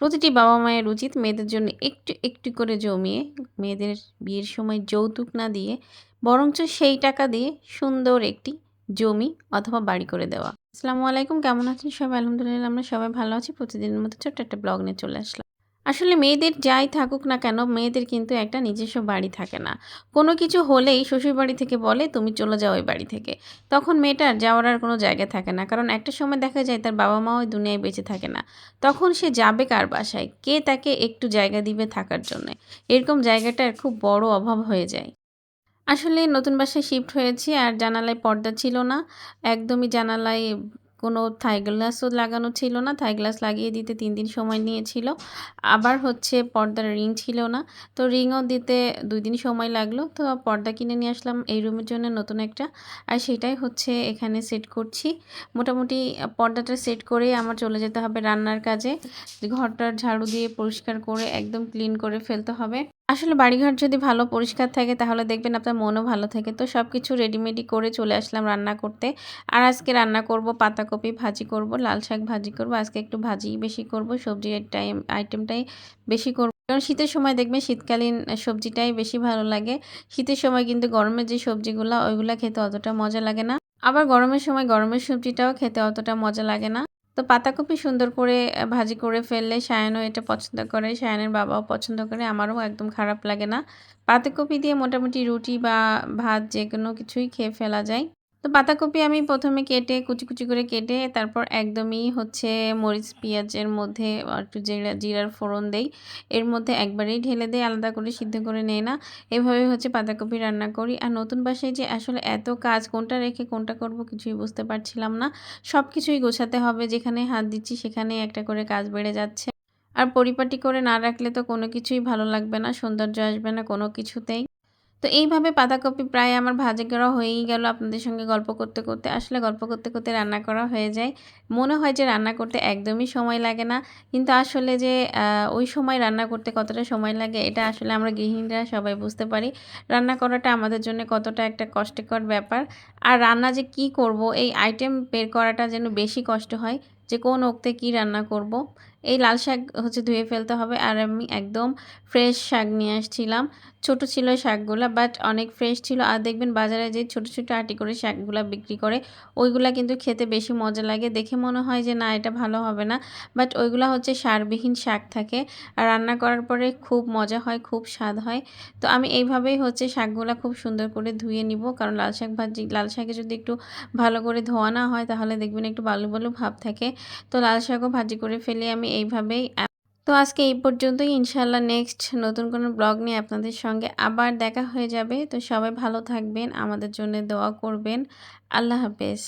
প্রতিটি বাবা মায়ের উচিত মেয়েদের জন্য একটু একটু করে জমিয়ে মেয়েদের বিয়ের সময় যৌতুক না দিয়ে বরঞ্চ সেই টাকা দিয়ে সুন্দর একটি জমি অথবা বাড়ি করে দেওয়া। আসসালামু আলাইকুম, কেমন আছেন সবাই? আলহামদুলিল্লাহ, আমরা সবাই ভালো আছি। প্রতিদিনের মতো ছোট্ট একটা ব্লগ নিয়ে চলে আসলাম। আসলে মেয়েদের যাই থাকুক না কেন, মেয়েদের কিন্তু একটা নিজস্ব বাড়ি থাকে না। কোনো কিছু হলেই শ্বশুর বাড়ি থেকে বলে, তুমি চলে যাও ওই বাড়ি থেকে। তখন মেয়েটার যাওয়ার আর কোনো জায়গা থাকে না, কারণ একটা সময় দেখা যায় তার বাবা মা ওই দুনিয়ায় বেঁচে থাকে না। তখন সে যাবে কার বাসায়? কে তাকে একটু জায়গা দিবে থাকার জন্য? এরকম জায়গাটার খুব বড় অভাব হয়ে যায়। আসলে নতুন বাসায় শিফট হয়েছি, আর জানালায় পর্দা ছিল না। একদমই জানালায় কোনো থাই গ্লাসও লাগানো ছিল না। থাই গ্লাস লাগিয়ে দিতে তিন দিন সময় নিয়েছিল। আবার হচ্ছে পর্দার রিং ছিল না। তো রিংও দিতে দুই দিন সময় লাগল। তো পর্দা কিনে নিয়ে আসলাম এই রুমের জন্য নতুন একটা। আর সেটাই হচ্ছে এখানে সেট করছি। মোটামুটি পর্দাটা সেট করেই আমার চলে যেতে হবে রান্নার কাজে। ঘরটার ঝাড়ু দিয়ে পরিষ্কার করে একদম ক্লিন করে ফেলতে হবে। আসলে বাড়িঘর যদি ভালো পরিষ্কার থাকে, তাহলে দেখবেন আপনার মনও ভালো থাকে। তো সব কিছু রেডিমেডি করে চলে আসলাম রান্না করতে। আর আজকে রান্না করব পাতাকপি ভাজি করব, লাল শাক ভাজি করব। আজকে একটু ভাজি বেশি করব, সবজির টাইম আইটেমটাই বেশি করব। কারণ শীতের সময় দেখবেন শীতকালীন সবজিটাই বেশি ভালো লাগে। শীতের সময় কিন্তু গরমের যে সবজিগুলো, ওইগুলো খেতে অতটা মজা লাগে না। আবার গরমের সময় গরমের সবজিটাও খেতে অতটা মজা লাগে না। তো পাতাকপি সুন্দর করে ভাজি করে ফেললে সায়নও এটা পছন্দ করে, সায়নের বাবাও পছন্দ করে, আমারও একদম খারাপ লাগে না। পাতাকপি দিয়ে মোটামুটি রুটি বা ভাত যে কোনো কিছুই খেয়ে ফেলা যায়। তো পাতাকপি আমি প্রথমে কেটে, কুচি কুচি করে কেটে তারপর একদমই হচ্ছে মরিচ, পেঁয়াজের মধ্যে একটু জিরা, জিরার ফোড়ন দেই। এর মধ্যে একবারেই ঢেলে দেয় আলাদা করে সিদ্ধ করে নেয় না। এভাবে হচ্ছে পাতাকপি রান্না করি। আর নতুন বাসায় যে আসলে এত কাজ, কোনটা রেখে কোনটা করব কিছুই বুঝতে পারছিলাম না। সব কিছুই গোছাতে হবে, যেখানে হাত দিচ্ছি সেখানে একটা করে কাজ বেড়ে যাচ্ছে। আর পরিপাটি করে না রাখলে তো কোনো কিছুই ভালো লাগবে না, সৌন্দর্য আসবে না কোনো কিছুতেই। তো এইভাবে পাতাকপি প্রায় আমার ভাজি করা হয়েই গেল আপনাদের সঙ্গে গল্প করতে করতে। আসলে গল্প করতে করতে রান্না করা হয়ে যায়। মনে হয় যে রান্না করতে একদমই সময় লাগে না। কিন্তু আসলে যে ওই সময় রান্না করতে কতটা সময় লাগে, এটা আসলে আমরা গৃহিণীরা সবাই বুঝতে পারি। রান্না করাটা আমাদের জন্য কতটা একটা কষ্টকর ব্যাপার। আর রান্না যে কি করব, এই আইটেম বের করাটা যেন বেশি কষ্ট হয়, যে কোন ওক্তে কি রান্না করব। এই লাল শাক হচ্ছে ধুয়ে ফেলতে হবে। আর আমি একদম ফ্রেশ শাক নিয়ে আসছিলাম। ছোট ছিল শাকগুলা বাট অনেক ফ্রেশ ছিল। আর দেখবেন বাজারে যে ছোট ছোট আটি করে শাকগুলা বিক্রি করে, ওইগুলা কিন্তু খেতে বেশি মজা লাগে। দেখে মনে হয় যে, না, এটা ভালো হবে না। বাট ওইগুলা হচ্ছে সারবিহীন শাক থাকে। আর রান্না করার পরে খুব মজা হয়, খুব স্বাদ হয়। তো আমি এইভাবেই হচ্ছে শাকগুলা খুব সুন্দর করে ধুয়ে নিব। কারণ লাল শাক ভাজি, লাল শাকে যদি একটু ভালো করে ধোয়া না হয়, তাহলে দেখবেন একটু বালু বালু ভাব থাকে। তো লাল শাকও ভাজি করে ফেলে আমি এইভাবেই তো আজকে এই পর্যন্তই। ইনশাল্লাহ নেক্সট নতুন কোনো ব্লগ নিয়ে আপনাদের সঙ্গে আবার দেখা হয়ে যাবে। তো সবাই ভালো থাকবেন, আমাদের জন্য দোয়া করবেন। আল্লাহ হাফেজ।